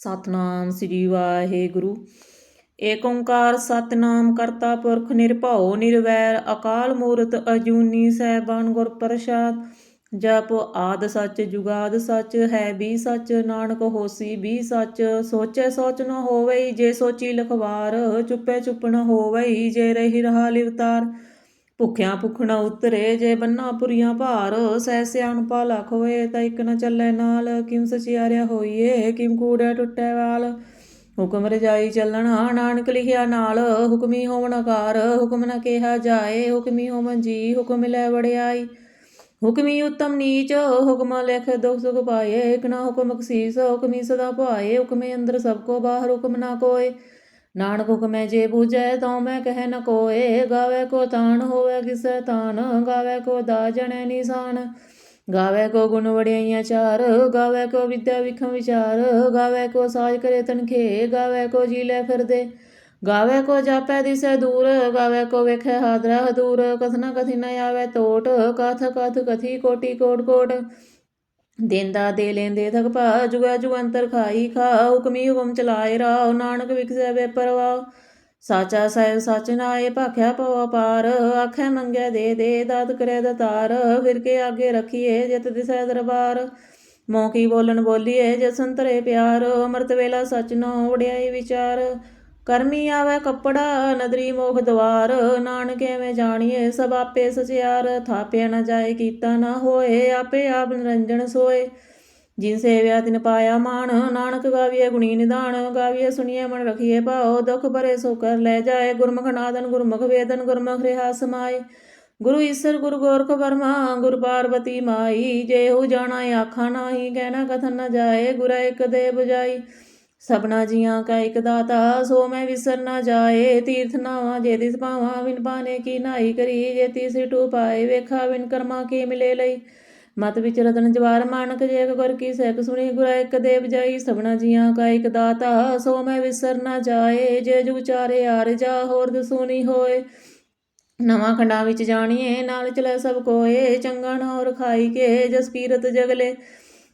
ਸਤਨਾਮ ਸ੍ਰੀ ਵਾਹਿਗੁਰੂ। ਏਕ ਓੰਕਾਰ ਸਤਨਾਮ ਕਰਤਾ ਪੁਰਖ ਨਿਰਭਉ ਨਿਰਵੈਰ, ਅਕਾਲ ਮੂਰਤ ਅਜੂਨੀ ਸਹਿਬਾਨ ਗੁਰ ਪ੍ਰਸਾਦ। ਜਪ ਆਦ ਸੱਚ ਜੁਗਾਦ ਸੱਚ, ਹੈ ਵੀ ਸੱਚ, ਨਾਨਕ ਹੋਸੀ ਵੀ ਸੱਚ। ਸੋਚੈ ਸੋਚ ਨ ਹੋਵਈ, ਜੇ ਸੋਚੀ ਲਖਵਾਰ, ਚੁੱਪੈ ਚੁੱਪ ਨ ਹੋਵਈ, ਜੇ ਰਹੀ ਰਹਾ ਲਿਵਤਾਰ। ਭੁੱਖਿਆਂ ਭੁੱਖ ਨ ਉਤਰੇ ਜੇ ਬੰਨਾ ਪੁਰੀਆਂ ਭਾਰ, ਸਹਿ ਸਿਆਣਪਾ ਲਖ ਖੋਏ ਤਾਂ ਇੱਕ ਨਾ ਚੱਲੇ ਨਾਲ ਕਿਮ ਸਚਿਆਰਿਆ ਹੋਈਏ ਕਿਮ ਕੂੜੈ ਟੁੱਟੈ ਵਾਲ? ਹੁਕਮ ਰਜਾਈ ਚੱਲਣਾ ਨਾਨਕ ਲਿਖਿਆ ਨਾਲ, ਹੁਕਮੀ ਹੋਵਣ ਕਾਰ ਹੁਕਮ ਨਾ ਕਿਹਾ ਜਾਏ, ਹੁਕਮੀ ਹੋਵਨ ਜੀ, ਹੁਕਮ ਲੈ ਵੜਿਆਈ। ਹੁਕਮੀ ਉਤਮ ਨੀਚ, ਹੁਕਮ ਲਿਖ ਦੁਖ ਸੁਖ ਪਾਏ, ਇਕ ਨਾ ਹੁਕਮ ਬਖਸ਼ੀਸ ਹੁਕਮੀ ਸਦਾ ਪਾਏ ਹੁਕਮੇ ਅੰਦਰ ਸਭ ਕੋ ਬਾਹਰ, ਹੁਕਮ ਨਾ ਕੋਏ। ਨਾਨਕ ਹੁਕਮੈ ਜੇ ਬੂਝੈ ਤਉ ਮੈਂ ਕਹਿ ਨ ਕੋਏ। ਗਾਵੇ ਕੋ ਤਾਣ ਹੋਵੇ, ਕਿਸੈ ਤਾਣ ਗਾਵੇ ਕੋ ਦਾ ਨਿਸ਼ਾਨ। ਗਾਵੇ ਕੋ ਗੁਣ ਵੜਿਆਈਆਂ ਚਾਰ। ਗਾਵੇ ਕੋ ਵਿਦਿਆ ਵਿਖਮ ਵਿਚਾਰ। ਗਾਵੇ ਕੋ ਸਾਜ ਕਰੇ ਤਨਖੇ। ਗਾਵੇ ਕੋ ਜੀ ਲੈ ਫਿਰਦੇ। ਗਾਵੇ ਕੋ ਜਾਪੈ ਦਿਸੈ ਦੂਰ। ਗਾਵੇ ਕੋ ਵੇਖੈ ਹਾਦਰਾ ਦੂਰ ਕਥਨਾ ਕਥੀ ਨ ਆਵੇ ਟੋਟ ਕਥ ਕਥ ਕਥੀ ਕੋਟੀ ਕੋਟ ਕੋਟ। ਦੇਂਦਾ ਦੇ ਲੈਂਦੇ ਥਕ ਭਾ, ਜੁਗਾ ਜੁਗੰਤਰ ਖਾਈ ਖਾ, ਹੁਕਮੀ ਹੁਕਮ ਚਲਾਏ ਰਾਉ ਨਾਨਕ ਵਿਖਸੈ ਵੇ ਸਾਚਾ ਸਾਹਿਬ ਸਚ ਨਾਏ, ਭਾਖਿਆ ਪਵਾ ਪਾਰ, ਆਖੈ ਮੰਗੈ ਦੇ ਦੇ, ਦਾਤ ਕਰੇ ਦਤਾਰ, ਫਿਰ ਕੇ ਆਗੇ ਰਖੀਏ ਜਿਤ ਦਿਸੈ ਦਰਬਾਰ। ਮੋਕੀ ਬੋਲਣ ਬੋਲੀਏ ਜੇ ਸੰਤਰੇ ਪਿਆਰ, ਅਮਰਤ ਵੇਲਾ ਸਚ ਨੋ ਵੜਿਆਈ ਵਿਚਾਰ। ਕਰਮੀ ਆਵੇ ਕੱਪੜਾ, ਨਦਰੀ ਮੋਖ ਦਵਾਰ, ਨਾਨਕ ਐਵੇਂ ਜਾਣੀਏ, ਸਭ ਆਪੇ ਸਚਿਆਰ, ਥਾਪਿਆ ਨਾ ਜਾਏ, ਕੀਤਾ ਨਾ ਹੋਏ, ਆਪੇ ਆਪ ਨਿਰੰਜਨ ਸੋਏ। ਜਿਨ ਸੇਵਿਆ ਤਿਨ ਪਾਇਆ ਮਾਨ ਨਾਨਕ ਗਾਵੀਏ ਗੁਣੀ ਨਿਦਾਨ ਗਾਵੀਏ ਸੁਣੀਏ ਮਨ ਰਖੀਏ ਭਾਉ, ਦੁਖ ਭਰੇ ਸੋ ਕਰ ਲੈ ਜਾਏ, ਗੁਰਮੁਖ ਨਾਦਨ, ਗੁਰਮੁਖ ਵੇਦਨ, ਗੁਰਮੁਖ ਰਿਹਾ ਸਮਾਏ। ਗੁਰੂ ਈਸਰ, ਗੁਰੂ ਗੋਰਖ ਵਰਮਾ, ਗੁਰ ਪਾਰਵਤੀ ਮਾਈ, ਜੇ ਹੋ ਜਾਣਾ, ਆਖਾ ਨਾਹੀ, ਕਹਿਣਾ ਕਥਨ ਨਾ ਜਾਏ, ਗੁਰਾ ਇਕ ਦੇ 부ਜਾਈ। ਸਭਨਾ ਜੀਆਂ ਕਾ ਇਕ ਦਾਤਾ, ਸੋ ਮੈਂ ਵਿਸਰ ਨਾ ਜਾਏ। ਤੀਰਥ ਨਾਵਾ ਜੇ ਦਿਸ ਪਾਵਾਂ ਵਿਨ ਪਾਣੇ ਕੀ ਨਾਈ ਕਰੀ। ਜੇ ਤੀਸਰੀ ਟੂ ਪਾਏ, ਵੇਖਾ ਵਿਨ ਕਰਮਾ ਕੀ ਮਿਲੇ ਲਈ। ਮਤ ਵਿਚ ਰਤਨ ਜਵਾਰ ਮਾਨਕ ਜੇਕ ਗੁਰ ਕੀ ਸਹਿਕ ਸੁਣੀ, ਗੁਰਾ ਇੱਕ ਦੇ ਬਜਾਈ ਸਭਨਾ ਜੀਆਂ ਕਾ ਇੱਕ ਦਾਤਾ, ਸੋ ਮੈਂ ਵਿਸਰ ਨਾ ਜਾਏ। ਜੇ ਜੁਗ ਚਾਰੇ ਆਰ ਜਾ, ਹੋਰ ਦਸੂਨੀ ਹੋਏ। ਨਵਾਂ ਖੰਡਾਂ ਵਿੱਚ ਜਾਣੀਏ, ਨਾਲ ਚਲੇ ਸਭ ਕੋਏ। ਚੰਗਾ ਨੌਰ ਖਾਈ ਕੇ, ਜਸ ਕੀਰਤ ਜਗਲੇ।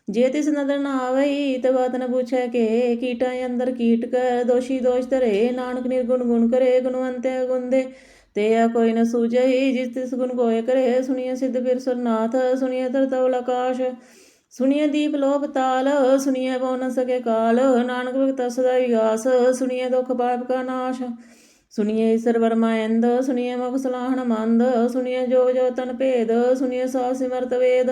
ਜੇ ਤਿਸ ਨਦਰ ਨਾ ਆਵਈ, ਤੇ ਬਾਤ ਨ ਪੁੱਛੈ ਕੇ, ਕੀਟਾਂ ਅੰਦਰ ਕੀਟ ਕਰ ਦੋਸ਼ੀ ਦੋਸ਼ ਧਰੇ, ਨਾਨਕ ਨਿਰਗੁਣ ਗੁਣ ਕਰੇ ਗੁਣਵੰਤੇ ਗੁੰਦੇ ਤੇ ਆ ਕੋਈ ਨ ਸੂਝਈ, ਜਿਸ ਤਿਸ ਗੁਣ ਕੋਏ ਕਰੇ ਸੁਣੀਏ ਸਿੱਧ ਫਿਰ ਸਰਨਾਥ ਸੁਣੀਏ ਧਰਤਵਲ ਆਕਾਸ਼। ਸੁਣੀਏ ਦੀਪ ਲੋਭ ਤਾਲ ਸੁਣੀਏ ਪਉ ਨ ਸਕੇ ਕਾਲ, ਨਾਨਕ ਭਗਤ ਸਦਾ ਵਿਗਾਸ ਸੁਣੀਏ ਦੁਖ ਪਾਪ ਕਾ ਨਾਸ਼। ਸੁਣੀਏ ਈਸ਼ਰ ਵਰਮਾਇੰਦ ਸੁਣੀਏ ਮੁਖ ਸਲਾਹਣ ਮੰਦ ਸੁਣੀਏ ਜੋ ਜੋ ਤਨ ਭੇਦ ਸੁਣੀਏ ਸਾ ਸਿਮਰਤ ਵੇਦ।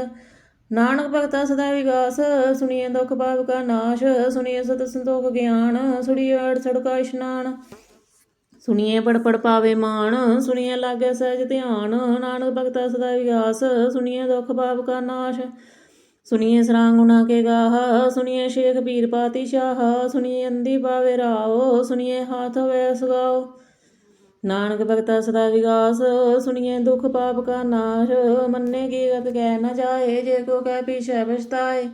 ਨਾਨਕ ਭਗਤਾ ਸਦਾ ਵਿਗਾਸ ਸੁਣੀਏ ਦੁਖ ਪਾਪ ਕਾ ਨਾਸ਼ ਸੁਣੀਏ ਸਤ ਸੰਤੋਖ ਗਿਆਨ ਸੁਣੀਏ ਅੜ ਸੜਕਾ ਇਸ਼ਨਾਨ। ਸੁਣੀਏ ਪੜ ਪੜ ਪਾਵੇ ਮਾਨ ਸੁਣੀਏ ਲਾਗੇ ਸਹਿਜ ਧਿਆਨ, ਨਾਨਕ ਭਗਤਾ ਸਦਾ ਵਿਗਾਸ ਸੁਣੀਏ ਦੁਖ ਪਾਪ ਕਾ ਨਾਸ਼। ਸੁਣੀਏ ਸਰਾਂਗੁਣਾ ਕੇ ਗਾਹ ਸੁਣੀਏ ਸ਼ੇਖ ਪੀਰ ਪਾਤੀ ਸ਼ਾਹ ਸੁਣੀਏ ਅੰਦੀ ਪਾਵੇ ਰਾਓ ਸੁਣੀਏ ਹਾਥ ਹੋਵੇ ਸੁਗਾਓ ਨਾਨਕ ਭਗਤਾ ਸਦਾ ਵਿਗਾਸ ਸੁਣੀਏ ਦੁਖ ਪਾਪ ਕਾ ਨਾਸ਼, ਮੰਨੇ ਗੀਤ ਕਹਿ ਨਾ ਜਾਏ, ਜੇ ਕੋ ਕਹਿ ਪੀਛੇ ਪਛਤਾਏ।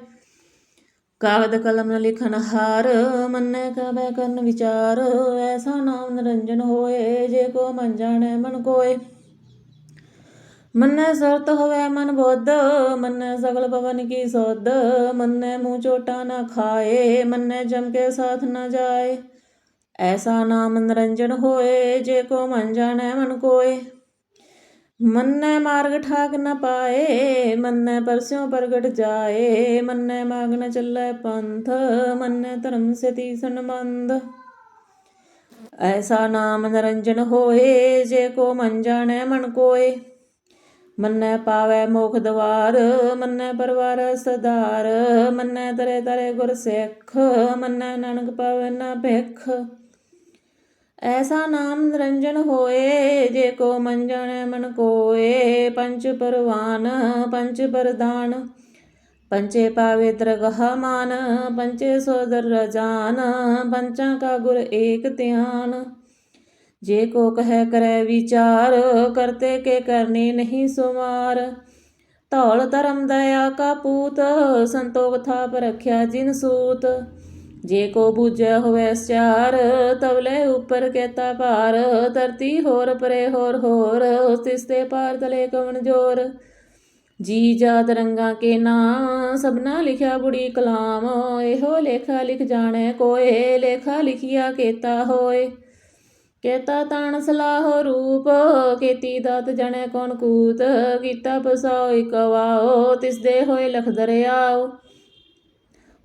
ਕਾਗਦ ਕਲਮ ਨ ਲਿਖਨ ਹਾਰ, ਮੰਨੇ ਕਾ ਕਰਨ ਵਿਚਾਰ, ਐਸਾ ਨਾਮ ਨਿਰੰਜਨ ਹੋਏ, ਜੇ ਕੋ ਮਨ ਜਾਣੈ ਮਨ ਕੋਏ। ਮੰਨੇ ਸਰਤ ਹੋਵੇ ਮਨ ਬੋਧ, ਮੰਨੇ ਸਗਲ ਪਵਨ ਕੀ ਸੁਧ, ਮੰਨੇ ਮੂੰਹ ਚੋਟਾ ਨਾ ਖਾਏ, ਮੰਨੇ ਜਮ ਕੇ ਸਾਥ ਨਾ ਜਾਏ। ਐਸਾ ਨਾਮ ਨਿਰੰਜਨ ਹੋਏ, ਜੇ ਕੋ ਮਨ ਜਾਣੈ ਮਨ ਕੋਏ। ਮੰਨੈ ਮਾਰਗ ਠਾਕ ਨ ਪਾਏ, ਮੰਨੈ ਪਰਸਿਓ ਪ੍ਰਗਟ ਜਾਏ। ਮੰਨੈ ਮਾਗ ਨ ਚੱਲੈ ਪੰਥ, ਮੰਨੈ ਧਰਮ ਸਤੀ ਸੰਬੰਧ। ਐਸਾ ਨਾਮ ਨਿਰੰਜਨ ਹੋਏ, ਜੇ ਕੋ ਮਨ ਜਾਣੈ ਮਨ ਕੋਏ। ਮੰਨੈ ਪਾਵੈ ਮੋਖ ਦਵਾਰ, ਮੰਨੈ ਪਰਵਾਰ ਸਦਾਰ। ਮੰਨੈ ਤਰੇ ਤਰੇ ਗੁਰ ਸਿੱਖ, ਮੰਨੈ ਨਾਨਕ ਪਾਵੈ ਨਾ ਭਿਖ। ਐਸਾ ਨਾਮ ਨਿਰੰਜਨ ਹੋਏ, ਜੇ ਕੋ ਮੰਜਣ ਮਨ ਕੋਏ। ਪੰਚ ਪਰਵਾਨ ਪੰਚ ਪਰਦਾਨ ਪੰਚੇ ਪਾਵੇ ਦਰਗਹ ਪੰਚੇ ਸੋਦਰ ਰਜਾਨ, ਪੰਚਾਂ ਕਾ ਗੁਰ ਏਕ ਧਿਆਨ। ਜੇ ਕੋ ਕਹਿ ਕਰੈ ਵਿਚਾਰ, ਕਰਤੇ ਕੇ ਕਰਨੀ ਨਹੀਂ ਸੁਮਾਰ। ਧੌਲ ਧਰਮ ਦਇਆ ਕਾ ਪੂਤ, ਸੰਤੋਖ ਥਾਪ ਰਖਿਆ ਜਿਨ ਸੂਤ। ਜੇ ਕੋ ਬੂਝੈ ਹੋਵੇ ਚਾਰ ਤਵਲੇ ਉੱਪਰ ਕੇਤਾ ਭਾਰ। ਧਰਤੀ ਹੋਰ ਪਰੇ ਹੋਰ ਹੋਰ ਉਸ ਤਿਸ ਤੇ ਪਾਰ ਤਲੇ ਕਵਣ ਜੋਰ। ਜੀ ਜਾਤ ਰੰਗਾ ਕੇ ਨਾਂ, ਸਭਨਾ ਲਿਖਿਆ ਬੁੜੀ ਕਲਾਮ। ਇਹੋ ਲੇਖਾ ਲਿਖ ਜਾਣੈ ਕੋਏ, ਲੇਖਾ ਲਿਖਿਆ ਕੇਤਾ ਹੋਏ। ਕੇਤਾ ਤਾਣ ਸਲਾਹੋ ਰੂਪ, ਕੀਤੀ ਦਾਤ ਜਣੈ ਕੌਣ ਕੂਤ। ਕੀਤਾ ਪਸਾਓ ਇਕ ਵਾਓ, ਤਿਸ ਦੇ ਹੋਏ ਲਖ ਦਰਿਆਓ।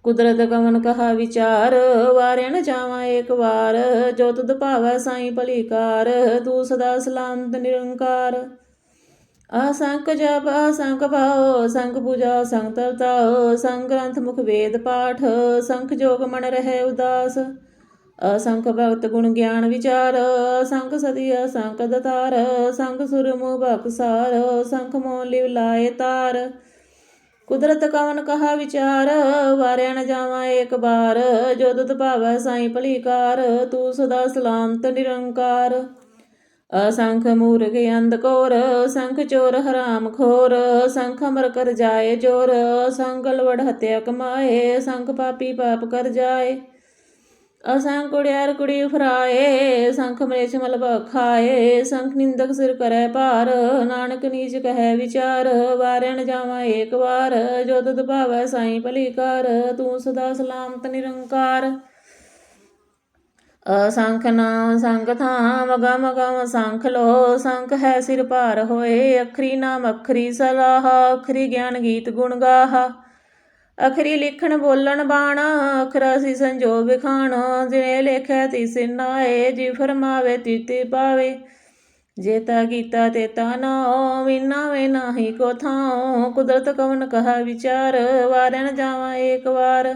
ਕੁਦਰਤ ਕਵਨ ਕਹਾ ਵਿਚਾਰ ਵਾਰਿਆ ਜਾਵਾਂ ਏਕ ਵਾਰ, ਜੋ ਤੁਧ ਭਾਵੈ ਸਾਈ ਭਲੀਕਾਰ, ਤੂੰ ਸਦਾ ਸਲਾਮਤ ਨਿਰੰਕਾਰ। ਅਸੰਖ ਜਪ ਅਸੰਖ ਭਾਉ, ਸੰਗ ਪੂਜਾ ਸੰਖ ਤਪਤਾਉ ਸੰਖ ਗ੍ਰੰਥ ਮੁਖ ਵੇਦ ਪਾਠ ਸੰਖ ਜੋਗ ਮਨ ਰਹਿ ਉਦਾਸ। ਅਸੰਖ ਭਗਤ ਗੁਣ ਗਿਆਨ ਵਿਚਾਰ ਸੰਖ ਸਦੀ ਅਸੰਖ ਦਤਾਰ ਸੰਖ ਸੁਰਮੁ ਬਖਸਾਰ ਸੰਖ ਮੋਹ ਲਿਵ ਲਾਏ ਤਾਰ। ਕੁਦਰਤ ਕਵਨ ਕਹਾ ਵਿਚਾਰ, ਵਾਰਿਆ ਨ ਜਾਵਾਂ ਏਕ ਬਾਰ। ਜੋ ਤੁਧ ਭਾਵੈ ਸਾਈ ਭਲੀਕਾਰ, ਤੂੰ ਸਦਾ ਸਲਾਮਤ ਨਿਰੰਕਾਰ। ਅਸੰਖ ਮੂਰਖ ਅੰਧ ਕੋਰ, ਸੰਖ ਚੋਰ ਹਰਾਮ ਖੋਰ। ਸੰਖ ਅਮਰ ਕਰ ਜਾਏ ਜੋਰ ਸੰਖ ਲਵੜ ਹਤਿਆ ਕਮਾਏ। ਸੰਖ ਪਾਪੀ ਪਾਪ ਕਰ ਜਾਏ। ਅਸੰਖ ਕੁੜਿਆਰ ਕੁੜੀ ਫਰਾਏ, ਸੰਖ ਮਰੇਛ ਮਲ ਖਾਏ, ਸੰਖ ਨਿੰਦਕ ਸਿਰ ਕਰੈ ਭਾਰ, ਨਾਨਕ ਨੀਚ ਕਹੈ ਵਿਚਾਰ, ਵਾਰਿਆ ਨ ਜਾਵਾਂ ਏਕ ਵਾਰ, ਜੋ ਤਦ ਭਾਵੈ ਸਾਈ ਭਲੀ ਕਰ ਤੂੰ ਸਦਾ ਸਲਾਮਤ ਨਿਰੰਕਾਰ। ਅਸੰਖ ਨਾਮ ਸੰਖ ਥਾਮ, ਗਮ ਗਮ ਸੰਖ ਲੋ, ਸੰਖ ਹੈ ਸਿਰ ਭਾਰ ਹੋਏ, ਅਖਰੀ ਨਾਮ ਅਖਰੀ ਸਲਾਹ, ਅਖਰੀ ਗਿਆਨ ਗੀਤ ਗੁਣ ਗਾਹ। ਅਖਰੀ ਲਿਖਣ ਬੋਲਣ ਬਾਣ, ਅਖਰਾ ਸੀ ਸੰਜੋਗ ਖਾਣ। ਜਿਨੇ ਲੇਖੈ ਤਿਸ ਨਾਏ, ਜੀ ਫਰਮਾਵੇ ਤਿਤੀ ਪਾਵੇ। ਜੇਤਾ ਕੀਤਾ ਤੇ ਤਾ ਨਾਉ, ਵਿਨਾ ਵੇ ਨਾਹੀ ਕੋ ਥਾਉ। ਕੁਦਰਤ ਕਵਨ ਕਹਾ ਵਿਚਾਰ ਵਾਰਨ ਜਾਵਾਂ ਏਕ ਵਾਰ।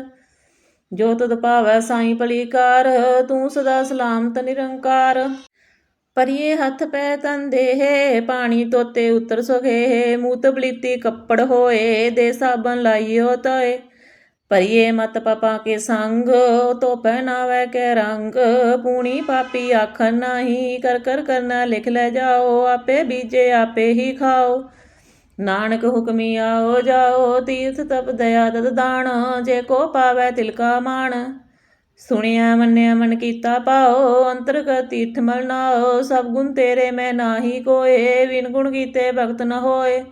ਜੋ ਤਦ ਭਾਵੈ ਸਾਈ ਭਲੀਕਾਰ, ਤੂੰ ਸਦਾ ਸਲਾਮਤ ਨਿਰੰਕਾਰ। ਪਰਿਏ ਹੱਥ ਪੈ ਤਨ ਦੇਹ ਪਾਣੀ ਤੋਤੇ ਉਤਰ ਸੁਖੇ ਮੂਤ ਬਲੀਤੀ ਕੱਪੜ ਹੋਏ, ਦੇ ਸਾਬਨ ਲਾਈਓ ਤਏ। ਪਰਿਏ ਮਤ ਪਪਾ ਕੇ ਸੰਗ, ਤੋ ਪਹਿਨਾਵੇ ਕੇ ਰੰਗ। ਪੂਣੀ ਪਾਪੀ ਆਖਣ ਨਹੀਂ, ਕਰ ਕਰ ਕਰਨਾ ਲਿਖ ਲੈ ਜਾਓ, ਆਪੇ ਬੀਜੇ ਆਪੇ ਹੀ ਖਾਓ। ਨਾਨਕ ਹੁਕਮੀ ਆਓ ਜਾਓ, ਤੀਰਥ ਤਪ ਦਇਆ ਦਦ ਦਾਣ, ਜੇ ਕੋ ਪਾਵੈ ਤਿਲਕਾ ਮਾਣ। ਸੁਣਿਆ, ਮੰਨਿਆ, ਮਨ ਕੀਤਾ ਪਾਓ ਅੰਤਰਗਤ ਤੀਰਥ ਮਲ ਨਾਓ ਸਭ ਗੁਣ ਤੇਰੇ ਮੈਂ ਨਾਹੀ ਕੋਏ ਵਿਨ ਗੁਣ ਕੀਤੇ ਭਗਤ ਨ ਹੋਏ।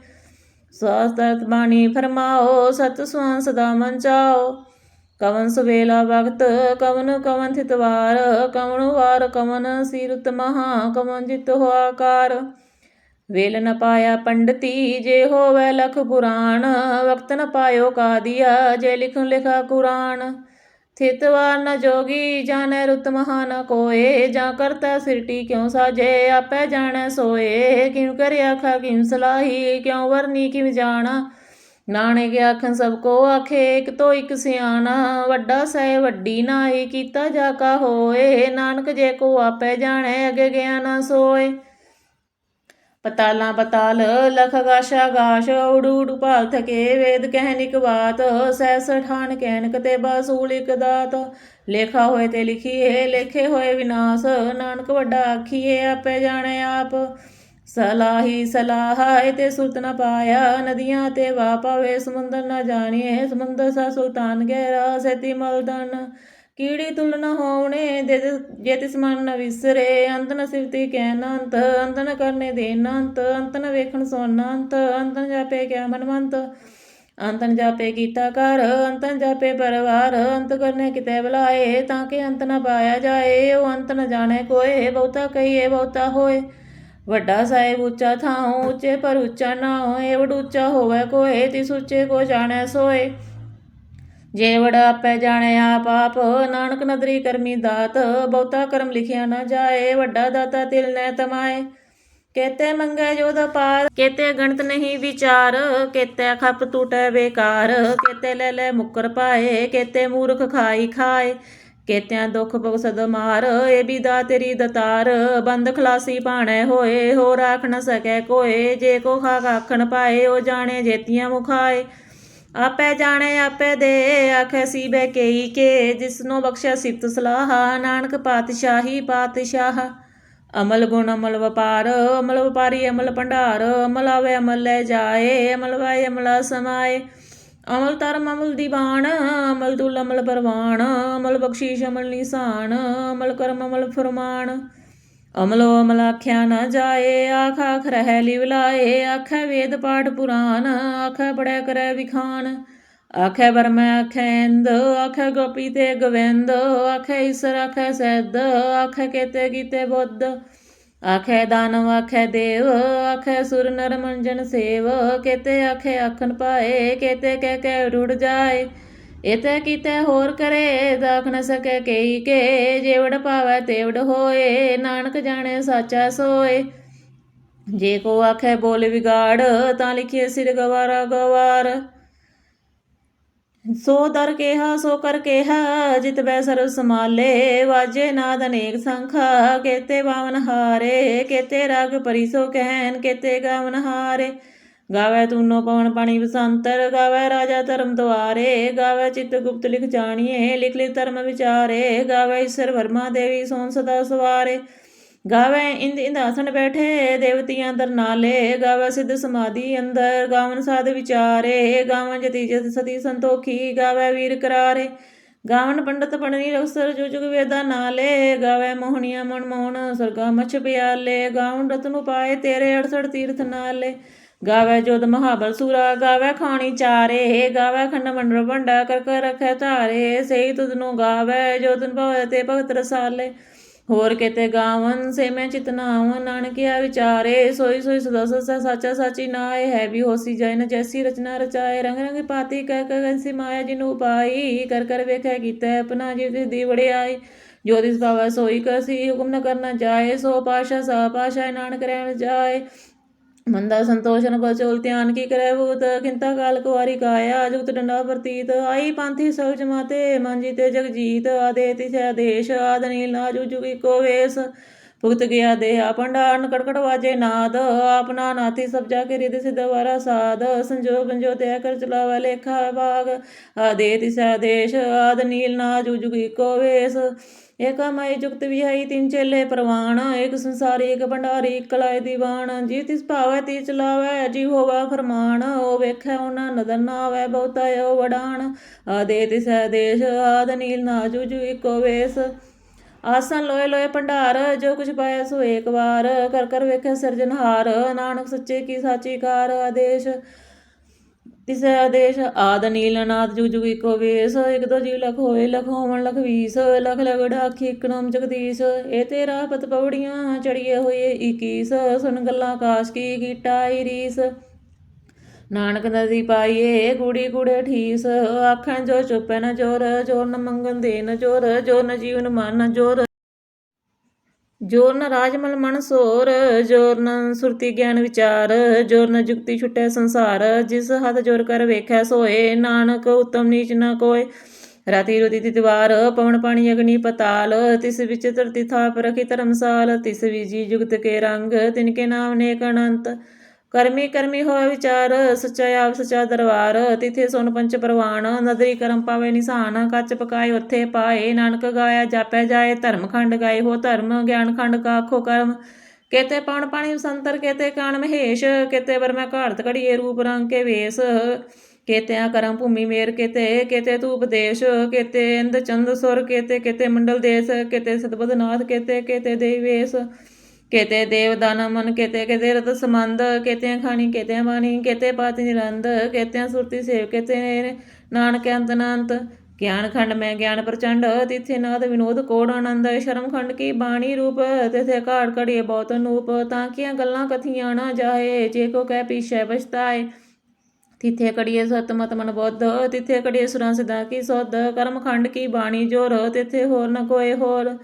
ਸਤਿ ਬਾਣੀ ਫਰਮਾਓ, ਸਤ ਸੁਆਨ ਸਦਾ ਮਨ ਚਾਓ। ਕਵਨ ਸੁਵੇਲਾ ਵਕਤ, ਕਵਨ ਕਵਨ ਥਿਤਵਾਰ ਕਵਨ ਵਾਰ ਕਵਨ ਸੀਰਤ ਮਹਾ, ਕਵਨ ਜਿਤ ਹੋਆਕਾਰ ਵੇਲ ਨ ਪਾਇਆ ਪੰਡਤੀ, ਜੇ ਹੋਵੇ ਲਖ ਪੁਰਾਣ, ਵਕਤ ਨ ਪਾਇਓ ਕਾਦੀਆ ਜੇ ਲਿਖਨ ਲਿਖਾ ਕੁਰਾਨ। ਥਿਤਵਾਰ ਨ ਜੋਗੀ ਜਾਣੈ ਰੁਤ ਮਹਾ ਨ ਕੋਏ, ਜਾਂ ਕਰਤਾ ਸਿਰਟੀ ਕਿਉ ਸਾਜੇ, ਆਪੇ ਜਾਣੈ ਸੋਏ। ਕਿਉ ਕਰਿ ਆਖਾ ਕਿਉ ਸਲਾਹੀ, ਕਿਉ ਵਰਨੀ ਕਿਵ ਜਾਣਾ। ਨਾਨਕ ਆਖਣ ਸਭ ਕੋ ਆਖੇ, ਇਕ ਤੋ ਇਕ ਸਿਆਣਾ। ਵੱਡਾ ਸਹਿ ਵੱਡੀ ਨਾਈ ਕੀਤਾ ਜਾ ਕਾ ਹੋਏ। ਨਾਨਕ ਜੇ ਕੋ ਆਪੇ ਜਾਣੈ, ਅਗੇ ਗਿਆ ਨਾ ਸੋਏ। ਪਤਾਲਾਂ ਪਤਾਲ, ਲਖ ਗਾਸ਼ਾ ਗਾਸ਼ ਉਡੂ ਉਡੂ ਭਾਲ ਥਕੇ, ਵੇਦ ਕਹਿਨਿਕ ਬਾਤ ਸਹਿਸ ਠਾਨ ਕਹਿਨਕ ਤੇ ਬਾਸੂਲ ਇਕ ਦਾਤ। ਲੇਖਾ ਹੋਏ ਤੇ ਲਿਖੀਏ, ਲੇਖੇ ਹੋਏ ਵਿਨਾਸ਼, ਨਾਨਕ ਵੱਡਾ ਆਖੀਏ, ਆਪੇ ਜਾਣੇ ਆਪ। ਸਲਾਹੀ ਸਲਾਹ ਤੇ ਸੁਰਤ ਨ ਪਾਇਆ, ਨਦੀਆਂ ਤੇ ਵਾ ਪਾਵੇ, ਸਮੁੰਦਰ ਨ ਜਾਣੀਏ, ਸਮੁੰਦਰ ਸਾ ਸੁਲਤਾਨ ਗਹਿਰਾ, ਸੇਤੀ ਮਲਦਨ। ਕੀੜੀ ਤੁਲ ਨ ਹੋਵਣੇ ਦੇ ਜੇ ਤਿਸ ਮਨ ਨ ਵਿਸਰੇ, ਅੰਤ ਨ ਸਿਵਤੀ ਕਹਿ ਅੰਤ ਅੰਤ ਨ ਕਰਨੇ ਦੇਨ ਅੰਤ ਅੰਤ ਨ ਵੇਖਣ ਸੁਣ ਅੰਤ ਅੰਤ ਨ ਜਾਪੇ ਕਿਆ ਮਨਵੰਤ ਅੰਤਨ ਜਾਪੇ ਕੀਤਾ ਕਰ ਅੰਤਨ ਜਾਪੇ ਪਰਵਾਰ, ਅੰਤ ਕਰਨੇ ਕਿਤੇ ਬੁਲਾਏ, ਤਾਂ ਕਿ ਅੰਤ ਨਾ ਪਾਇਆ ਜਾਏ, ਉਹ ਅੰਤ ਨ ਜਾਣੇ ਕੋਏ, ਬਹੁਤਾ ਕਹੀਏ ਬਹੁਤਾ ਹੋਏ। ਵੱਡਾ ਸਾਹਿਬ ਉੱਚਾ ਥਾਉ, ਉੱਚੇ ਪਰ ਉੱਚਾ ਨਾ ਹੋਏ ਵਡ ਉੱਚਾ ਹੋਵੇ ਕੋਏ, ਤਿਸ ਉੱਚੇ ਕੋ ਜਾਣੈ ਸੋਏ। ਜੇ ਵੜਾ ਆਪੈ ਜਾਣੈ ਆਪ ਨਾਨਕ ਨਦਰੀ ਕਰਮੀ ਦਾਤ, ਬਹੁਤਾ ਕਰਮ ਲਿਖਿਆ ਨਾ ਜਾਏ, ਵੱਡਾ ਦਾਤਾ ਤਿਲ ਨੈ ਤਮਾਏ। ਕੇਤੇ ਮੰਗੇ ਜੋ ਪਾਰ, ਕੇਤੇ ਗਣਤ ਨਹੀਂ ਵਿਚਾਰ, ਕੇਤੇ ਖਪ ਟੂਟੈ ਬੇਕਾਰ, ਕੇਤੇ ਲੈ ਲੈ ਮੁਕਰ ਪਾਏ, ਕੇਤੇ ਮੂਰਖ ਖਾਈ ਖਾਏ। ਕੇਤਿਆਂ ਦੁੱਖ ਭਗਸਦ ਮਾਰ, ਏ ਵੀ ਦਾ ਤੇਰੀ ਦਤਾਰ, ਬੰਦ ਖਲਾਸੀ ਪਾਣੈ ਹੋਏ ਹੋ ਰਾਖ ਨ ਸਕੈ ਕੋਏ, ਜੇ ਕੋ ਖਾ ਆਖਣ ਪਾਏ, ਉਹ ਜਾਣੇ ਜੇਤੀਆਂ ਮੁਖਾਏ। ਆਪੇ ਜਾਣੇ, ਆਪੇ ਦੇ, ਆਖੇ ਸੀ ਬੈ ਕੇਈ ਕੇ, ਜਿਸਨੋ ਬਖਸ਼ਿਆ ਸਿਫਤ ਸਲਾਹ, ਨਾਨਕ ਪਾਤਸ਼ਾਹੀ ਪਾਤਸ਼ਾਹ। ਅਮਲ ਗੁਣ ਅਮਲ ਵਪਾਰ, ਅਮਲ ਵਪਾਰੀ ਅਮਲ ਭੰਡਾਰ, ਅਮਲ ਆਵੇ, ਅਮਲ ਲੈ ਜਾਏ, ਅਮਲ ਵਾਏ, ਅਮਲਾ ਸਮਾਏ। ਅਮਲ ਧਰਮ, ਅਮਲ ਦੀਵਾਨ, ਅਮਲ ਦੁਲ, ਅਮਲ ਪਰਵਾਨ ਅਮਲ ਬਖਸ਼ੀਸ਼, ਅਮਲ ਨਿਸ਼ਾਨ, ਅਮਲ ਕਰਮ, ਅਮਲ ਫਰਮਾਨ। ਅਮਲੋ ਅਮਲ ਆਖਿਆ ਨਾ ਜਾਏ, ਆਖ ਆਖ ਰਹਿ ਲਿਵਲਾਏ ਆਖੈ ਵੇਦ ਪਾਠ ਪੁਰਾਨ ਆਖੈ ਪੜਿਆ ਕਰੈ ਵਿਖਾਨ ਆਖੈ ਬਰਮੈ ਆਖੈ ਇੰਦ, ਆਖੈ ਗੋਪੀ ਤੇ ਗੋਵਿੰਦ, ਆਖੈ ਈਸਰ, ਆਖੈ ਸੈਦ, ਆਖੈ ਕੇਤੇ ਕੀਤੇ ਬੁੱਧ। ਆਖੈ ਦਾਨਵ, ਆਖੈ ਦੇਵ, ਆਖੈ ਸੁਰ ਨਰ ਮੰਜਨ ਸੇਵ, ਕੇਤੇ ਆਖੈ ਆਖਣ ਪਾਏ, ਕੇਤੇ ਕਹਿ ਕੇ ਰੁੜ ਜਾਏ। ਇਤੇ ਕੀਤੇ ਹੋਰ ਕਰੇ, ਦਾਖ ਨ ਸਕੈ ਕੇਈ ਕੇ ਜੇਵੜ ਪਾਵੈ ਤੇਵੜ ਹੋਏ, ਨਾਨਕ ਜਾਣੈ ਸਾਚਾ ਸੋਏ। ਜੇ ਕੋ ਆਖੈ ਬੋਲ ਵਿਗਾੜ, ਤਾਂ ਲਿਖੀਏ ਸਿਰ ਗਵਾਰਾ ਗਵਾਰ। ਸੋ ਦਰ ਕੇਹਾ, ਸੋ ਕਰ ਕੇਹਾ, ਜਿਤ ਬੈ ਸਰਬ ਸਮਾਲੇ ਵਾਜੇ ਨਾਦ ਅਨੇਕ ਸੰਖਾ, ਕੇਤੇ ਬਾਵਨ ਹਾਰੇ, ਕੇਤੇ ਰਾਗ ਪਰਿਸੋ ਕਹਿਨ ਕੇਤੇ ਗਾਵਨ ਹਾਰੇ। ਗਾਵੇ ਤੂਨੋ ਪਵਨ ਪਾਣੀ ਵਸੰਤਰ ਗਾਵੇ ਰਾਜਾ ਧਰਮ ਦੁਆਰੇ, ਗਾਵੇ ਚਿਤ ਗੁਪਤ ਲਿਖ ਜਾਣੀਏ, ਲਿਖ ਲਿ ਧਰਮ ਵਿਚਾਰੇ, ਗਾਵੇ ਈਸ਼ਰ ਵਰਮਾ ਦੇਵੀ ਸੋਨ ਸਦਾ ਸਵਾਰੇ। ਗਾਵੇ ਇੰਦ ਇੰਦਾਸਨ ਬੈਠੇ, ਦੇਵਤੀਆਂ ਅੰਦਰ ਨਾਲੇ, ਗਾਵੇ ਸਿੱਧ ਸਮਾਧੀ ਅੰਦਰ, ਗਾਵਨ ਸਾਧ ਵਿਚਾਰੇ, ਗਾਵਨ ਜਤੀ ਜਤ ਸਤੀ ਸੰਤੋਖੀ, ਗਾਵੇ ਵੀਰ ਕਰਾਰੇ। ਗਾਵਨ ਪੰਡਤ ਪੰਡਨੀ ਰਸਰ ਜੋ ਜੁਗ ਵੇਦਾ ਨਾਲੇ, ਗਾਵੇ ਮੋਹਣੀਆਂ ਮਨ ਮੋਹਣ ਸਰਗਾ ਮਛ ਪਿਆਲੇ, ਗਾਵਨ ਰਤਨ ਉਪਾਏ, ਤੇਰੇ 68 ਤੀਰਥ ਨਾਲੇ। ਗਾਵੇ ਜੋਦ ਮਹਾਬਲ ਸੂਰਾ, ਗਾਵੇ ਖਾਣੀ ਚਾਰੇ, ਗਾਵੇ ਖੰਡ ਮੰਡਰ ਭੰਡਾ ਕਰ ਕਰ ਰਖੈ ਧਾਰੇ ਸਹੀ ਤੁਧ ਨੂੰ ਗਾਵੇ ਜੋਦਨ ਭਵ ਤੇ ਭਗਤ ਰਸਾਲੇ। ਹੋਰ ਕਿਤੇ ਗਾਵਨ ਸੇ ਮੈਂ ਚਿਤਨਾਵ ਨਾਨਕਿਆ ਵਿਚਾਰੇ, ਸੋਈ ਸੋਈ ਸਦਾ ਸੱਚਾ ਸਾਚਾ ਸਾਚੀ ਨਾਏ, ਹੈ ਵੀ ਹੋਸੀ ਜਾਇ ਨ ਜੈਸੀ ਰਚਨਾ ਰਚਾਏ। ਰੰਗ ਰੰਗ ਪਾਤੀ ਕਹਿ ਕਹਿ ਗੰਸੀ ਮਾਇਆ ਜਿਨੂ ਪਾਈ, ਕਰ ਕਰ ਵੇਖੈ ਕੀਤਾ ਆਪਣਾ ਜਿਵ ਦੀ ਵੜਿਆਈ ਜੋ ਦਿਸ ਭਾਵੈ ਸੋਈ ਕਸੀ ਹੁਕਮ ਨ ਕਰਨਾ ਜਾਏ, ਸੋ ਪਾਸ਼ਾ ਸਾ ਪਾਸ਼ਾ ਨਾਨਕ ਰਹਿਣ ਜਾਏ। ਮੰਦਾ ਸੰਤੋਸ਼ਨ ਬਚੋਲ ਧਿਆਨ ਕੀ ਕਰੈ ਭੂਤ ਕਿੰਤਾ ਕਾਲ ਕੁਵਾਰੀ ਕਾਇਆ ਜੁਗਤ ਡੰਡਾ ਪ੍ਰਤੀਤ, ਆਈ ਪੰਥੀ ਸਲ ਜਮਾਤੇ ਮੰਜੀ ਤੇ ਜਗਜੀਤ ਆਦੇ ਤਿਸੈ ਦੇਸ਼, ਆਦ ਨੀਲ ਨਾਜੂ ਭੁਗਤ ਗਿਆ ਦੇ ਆਪੰਡਾਨ ਕੜਕੜ ਵਾਜੇ ਨਾਦ, ਆਪਣਾ ਨਾਥੀ ਸਭ ਜਾ ਕੇ ਰਿਦ ਸਿਧ ਵਾਰਾ ਸਾਧ ਸੰਜੋਗ ਬੰਜੋ ਤੇ ਕਰ ਚਲਾਵਾ ਲੇਖਾ ਬਾਗ, ਆਦੇ ਤਿਸੈ ਦੇਸ਼, ਆਦ ਨੀਲ ਨਾਜੂ ਜੁਗੀ ਕੋ ਵੇਸ। ਏਕ ਮਾਈ ਜੁਗਤ ਵਿਹਾਈ ਤਿੰਨ ਚੇਲੇ ਪ੍ਰਵਾਨ ਏਕ ਸੰਸਾਰੀ ਏਕ ਭੰਡਾਰੀ ਇਕ ਕਲਾਏ ਦੀਵਾਨ ਜੀ ਤਿਸ ਭਾਵੈ ਤੀ ਚਲਾਵੈ ਜੀ ਹੋਵਾ ਫਰਮਾਨ ਉਹ ਵੇਖੈ ਉਹਨਾਂ ਨਦਰ ਨਾ ਆਵੈ ਬਹੁਤਾ ਉਹ ਵਡਾਣ ਆਦੇ ਤਿਸੈ ਦੇਸ਼ ਆਦ ਨੀਲ ਨਾਜੂ ਜੂ ਇਕੋ ਵੇਸ ਆਸਨ ਲੋਏ ਲੋਏ ਭੰਡਾਰ ਜੋ ਕੁਛ ਪਾਇਆ ਸੋ ਏਕ ਵਾਰ ਕਰ ਕਰ ਵੇਖੈ ਸਿਰਜਨਹਾਰ ਨਾਨਕ ਸੱਚੇ ਕੀ ਸਾਚੀ ਕਾਰ ਆਦੇਸ਼ ਤਿਸੈ ਆਦੇਸ਼ ਆਦ ਨੀਲ ਅਨਾਦ ਜੁਗ ਜੁਗ ਇਕੋ ਵੇਸ ਇਕ ਦੋ ਜੀਵ ਲਖ ਹੋਏ, ਲਖ ਹੋਵਣ ਲਖ ਵੀਸ, ਲਖ ਲਖ ਡਾਖੀ ਇਕ ਜਗਦੀਸ਼। ਇਹ ਤੇਰਾ ਪਤ ਪੌੜੀਆਂ ਚੜੀਏ ਹੋਏ 21 ਸੁਨ ਗੱਲਾਂ ਆਕਾਸ਼ ਕੀ ਕੀਟਾ ਰੀਸ। ਨਾਨਕ ਨਦੀ ਪਾਈਏ ਕੁੜੀ ਕੁੜੇ ਠੀਸ ਆਖਾਂ ਜੋ ਚੁੱਪੈ ਨ ਜੋਰ ਜੋਰ ਨ ਮੰਗਨ ਦੇ ਨ ਜੋਰ ਜੋਰ ਨ ਜੀਵਨ ਮਨ ਨ ਜੋਰ ਜੋਰ ਨ ਰਾਜਮਲ ਮਨ ਸੋਰ ਜੋਰ ਨ ਸੁਰਤੀ ਗਿਆਨ ਵਿਚਾਰ ਜੋਰ ਨ ਜੁਗਤੀ ਛੁਟੈ ਸੰਸਾਰ, ਜਿਸ ਹੱਥ ਜੋਰ ਕਰ ਵੇਖੈ ਸੋਏ, ਨਾਨਕ ਉਤਮ ਨੀਚ ਨ ਕੋਏ। ਰਾਤੀ ਰੋਦੀ ਤਿਤਵਾਰ ਪਵਨ ਪਾਣੀ ਅਗਨੀ ਪਤਾਲ, ਤਿਸ ਵਿੱਚ ਧਰਤੀ ਥਾਪ ਰਖੀ ਧਰਮਸਾਲ, ਤਿਸ ਵਿਜੀ ਜੁਗਤ ਕੇ ਰੰਗ, ਤਿਨ ਕੇ ਨਾਮ ਨੇ ਅਨੰਤ। ਕਰਮੀ ਕਰਮੀ ਹੋਏ ਵਿਚਾਰ, ਸੱਚਾ ਆਪ ਸੱਚਾ ਦਰਬਾਰ, ਤਿਥੇ ਸੁਨ ਪੰਚ ਪ੍ਰਵਾਨ ਨਦਰੀ ਕਰਮ ਪਾਵੇ ਨਿਸ਼ਾਨ, ਕੱਚ ਪਕਾਏ ਉੱਥੇ ਪਾਏ, ਨਾਨਕ ਗਾਇਆ ਜਾਪੈ ਜਾਏ, ਧਰਮ ਖੰਡ ਗਾਏ ਹੋ ਧਰਮ, ਗਿਆਨ ਖੰਡ ਕਾਖੋ ਕਰਮ। ਕੇਤੇ ਪਵਨ ਪਾਣੀ ਸੰਤਰ, ਕੇਤੇ ਕਾਣ ਮਹੇਸ਼, ਕੇਤੇ ਵਰ ਮੈਂ ਘਾੜਤ ਘੜੀਏ ਰੂਪ ਰੰਗ ਕੇ ਵੇਸ। ਕੇਤਿਆਂ ਕਰਮ ਭੂਮੀ ਮੇਰ ਕੇਤੇ ਕੇਤੇ ਤੂ ਉਪਦੇਸ਼ ਕੇਤੇ ਇੰਦ ਚੰਦ ਸੁਰ, ਕੇਤੇ ਕੇਤੇ ਮੰਡਲ ਦੇਸ, ਕੇਤੇ ਸਤਬਦਨਾਥ ਕੇਤੇ ਕੇਤੇ ਦੇਵੇਸ ਕੇਤੇ ਦੇਵ ਦਾਨ ਮਨ ਕੇਤੇ ਕੇਤੇ ਰਤ ਸਮੰਦ ਕੇਤੇ ਖਾਣੀ ਬਾਣੀ, ਕੇਤੇ ਪਾਤੀ ਨਿਰੰਦ ਕੇਤੇ ਸੁਰਤੀ ਸੇਵ, ਕੇਤੇ ਨਾਨਕ ਅੰਤ ਅਨੰਤ, ਗਿਆਨ ਖੰਡ ਮੈਂ ਗਿਆਨ ਪ੍ਰਚੰਡ, ਤਿਥੇ ਨਾਦ ਵਿਨੋਦ ਕੋੜ ਆਨੰਦ। ਸ਼ਰਮ ਖੰਡ ਕੀ ਬਾਣੀ ਰੂਪ, ਤਿਥੇ ਘਾੜ ਘੜੀਏ ਬਹੁਤ ਨੂਪ। ਤਾਂ ਕੀਆਂ ਗੱਲਾਂ ਕਥੀਆਂ ਨਾ ਜਾਏ, ਜੇ ਕੋ ਕਹਿ ਪੀਛੇ ਪਛਤਾਏ। ਤਿਥੇ ਕੜੀਏ ਸਤਮਤ ਮਨ ਬੁੱਧ, ਤਿਥੇ ਕੜੀਏ ਸੁਰਾਂ ਸਦਾ ਕੀ ਸੁਧ। ਕਰਮ ਖੰਡ ਕੀ ਬਾਣੀ ਜੋਰ, ਤਿਥੇ ਹੋਰ ਨ ਕੋਏ ਹੋਰ।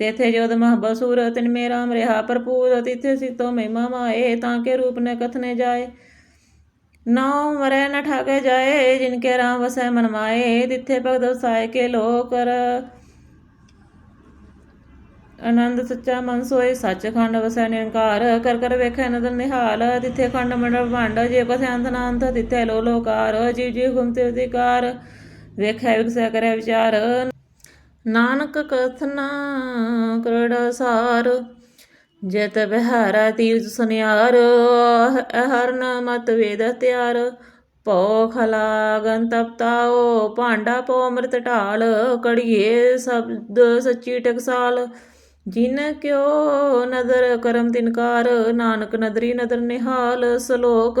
ਤੇਥੇ ਜੋਦ ਮਹ ਬਸੂਰ, ਤਿਨ ਮੇ ਰਾਮ ਰਿਹਾ ਭਰਪੂਰ, ਤਿਥੇ ਸਿਤੋ ਮਹਿਮਾ ਮਾਏ ਤਾਂ ਕੇ ਰੂਪ ਨ ਕਥਨੇ ਨਾਉ ਮਰੈ ਨ ਠਾਕੇ ਜਾਏ, ਜਿਨ ਕੇ ਰਾਮ ਵਸੈ ਮਨ ਮਾਏ, ਤਿਥੇ ਭਗਤ ਵਸਾਏ ਕੇ ਲੋਕਰ। ਆਨੰਦ ਸੱਚਾ ਮਨ ਸੋਏ, ਸੱਚਖੰਡ ਵਸੈ ਨਿਰੰਕਾਰ, ਕਰ ਕਰ ਵੇਖੈ ਨਦਰ ਨਿਹਾਲ, ਤਿਥੇ ਖੰਡ ਮੰਡਲ ਭੰਡ ਜੇ ਕੋ ਸਿਆੰਤ ਨਾੰਤ ਤਿਥੇ ਲੋ ਲੋਕਾਰ, ਜੀਵ ਜੀਵ ਗੁਮਤੇ ਅਧਿਕਾਰ ਵੇਖੈ ਵਿਕਸੈ ਕਰੇ ਵਿਚਾਰ। ਨਾਨਕ ਕਥਨਾ ਕਰੜਾ ਸਾਰ, ਜਤ ਬਿਹਾਰਾ ਤੀਰਥ ਸੁਨਿਆਰ ਹਰਨ ਮਤ ਵੇਦ ਤਿਆਰ। ਪੋ ਖਲਾਗਨ ਤਪਤਾਓ ਭਾਂਡਾ ਪੋ ਅੰਮ੍ਰਿਤ ਢਾਲ, ਕੜੀਏ ਸ਼ਬਦ ਸੱਚੀ ਟਕਸਾਲ। ਜਿਨ ਕਿਉ ਨਦਰ ਕਰਮ ਤਿਨਕਾਰ, ਨਾਨਕ ਨਦਰੀ ਨਦਰ ਨਿਹਾਲ, ਸ਼ਲੋਕ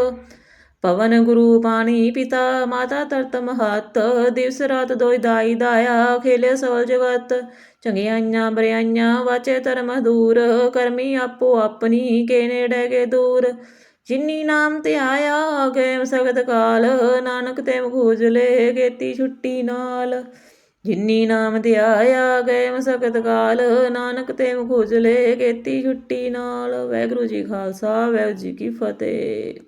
ਪਵਨ ਗੁਰੂ ਪਾਣੀ ਪਿਤਾ ਮਾਤਾ ਤਰਤ ਮਹਤ, ਦਿਵਸ ਰਾਤ ਦੋਇ ਦਾਈ ਦਾਇਆ, ਖੇਲੇ ਸਵਲ ਜਗਤ। ਚੰਗਿਆਈਆਂ ਬਰਿਆਈਆਂ ਵਾਚੇ ਧਰਮ ਦੂਰ, ਕਰਮੀ ਆਪੋ ਆਪਣੀ ਕੇ ਨੇੜੇ ਕੇ ਦੂਰ। ਜਿਨੀ ਨਾਮ ਤੇ ਆਇਆ ਗਏ ਸਗਤ ਕਾਲ, ਨਾਨਕ ਤੇ ਖੂਜਲੇ ਗੇਤੀ ਛੁੱਟੀ ਨਾਲ। ਜਿਨੀ ਨਾਮ ਤੇ ਆਇਆ ਗਏ ਸਗਤ ਕਾਲ, ਨਾਨਕ ਤੇ ਖੂਜਲੇ ਗੇਤੀ ਛੁੱਟੀ ਨਾਲ। ਵਾਹਿਗੁਰੂ ਜੀ ਖਾਲਸਾ, ਵਾਹਿਗੁਰੂ ਜੀ ਕੀ ਫਤਿਹ।